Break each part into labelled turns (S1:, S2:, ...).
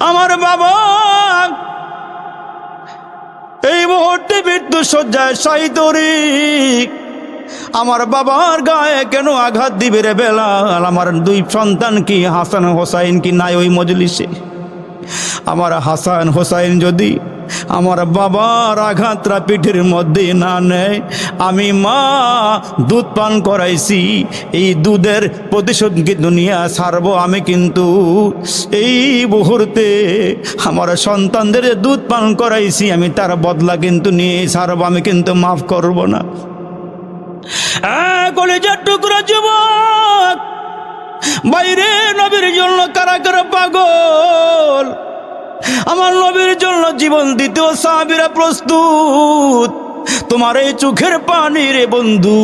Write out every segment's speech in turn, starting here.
S1: আমার বাবা। এই মুহূর্তে মৃত্যু সজ্জায় সাইতরি আমার বাবার গায়ে কেন আঘাত দিবে রে বেলাল? আমার দুই সন্তান কি হাসান হোসাইন কি নাই ওই মজলিসে? আমার হাসান হোসাইন যদি আমার বাবার আঘাতরা পিঠের মধ্যে না নেয় আমি মা, দুধ পান করাইছি। এই দুধের প্রতিশোধ কিন্তু নিয়ে ছাড়বো আমি কিন্তু? এই মুহূর্তে আমার সন্তানদের দুধ পান করাইছি, আমি তার বদলা কিন্তু নিয়ে ছাড়বো, আমি কিন্তু মাফ করব না। টুকরা বাইরে নবীর জন্য কারা কারা পাগল। আমার নবীর জন্য জীবন দিতেও সাহাবিরা প্রস্তুত। তোমার এই চোখের পানি রে বন্ধু,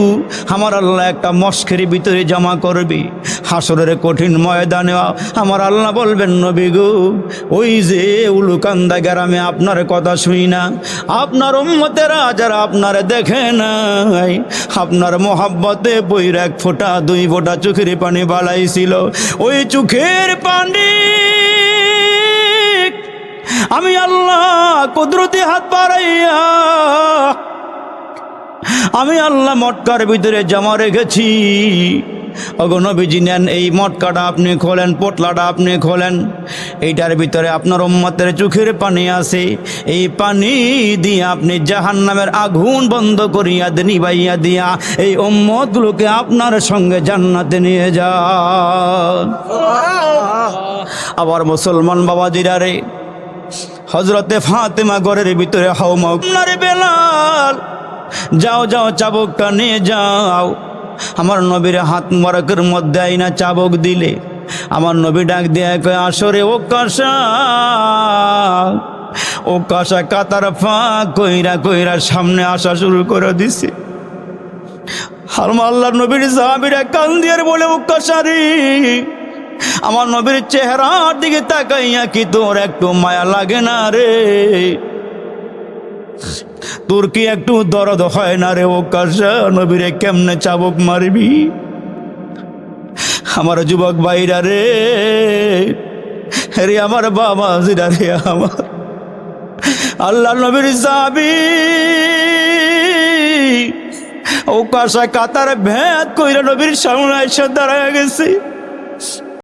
S1: আমার আল্লাহ একটা মস্কের ভিতরে জমা করবে। হাসরের কঠিন ময়দানে আমার আল্লাহ বলবেন, নবী গো, ওই যে উলুকান্দা গ্রামে আপনার কথা শুই না। আপনার উম্মতেরা যারা আপনার দেখে নাই, আপনার মোহাব্বতে এক ফোঁটা, দুই ফোঁটা চোখের পানি বালাইছিল। ওই চোখের পানি আমি আল্লাহ কুদরতি হাত বাড়াইয়া আমি আল্লাহ মটকার ভিতরে জমা রেখেছি। অগনবীজি নেন এই মটকাটা আপনি খোলেন পোটলাটা আপনি খোলেন। এইটার ভিতরে আপনার উম্মতের চোখের পানি আছে। এই পানি দিয়ে আপনি জাহান নামের আগুন বন্ধ করিয়া নিবাইয়া দিয়া এই উম্মতগুলোকে আপনার সঙ্গে জান্নাতে নিয়ে যা আবার মুসলমান বাবাজিরা রে হজরতে ফাতেমা ঘরের ভিতরে হাউমারে বেলাল। যাও যাও, চাবকটা নিয়ে যাও। আমার নবীর হাত মরকের মধ্যে আইনা চাবক দিলে। আমার নবী ডাক দিয়ে কয়, আসরে ও কাশা ও কাশা কাতার ফাঁক কইরা কইরা সামনে আসা শুরু করে দিছে। আর আল্লাহর নবীর সাহাবিরা কান্দিয়ার বলে ও কাশারি আমার নবীর চেহারার দিকে তাকাইয়া কি তোর একটু মায়া লাগে না রে? তোর কি একটু দরদ হয় না রে ও কাশা নবীরে কেমনে চাবক মারবি? আমার যুবক ভাইরা রে রে আমার বাবা জিরা রে আমার। আল্লাহ নবীর সাবি ও কাশা কাতার ভেদ কইরা নবীর সামনে এসে দাঁড়ায় গেছে।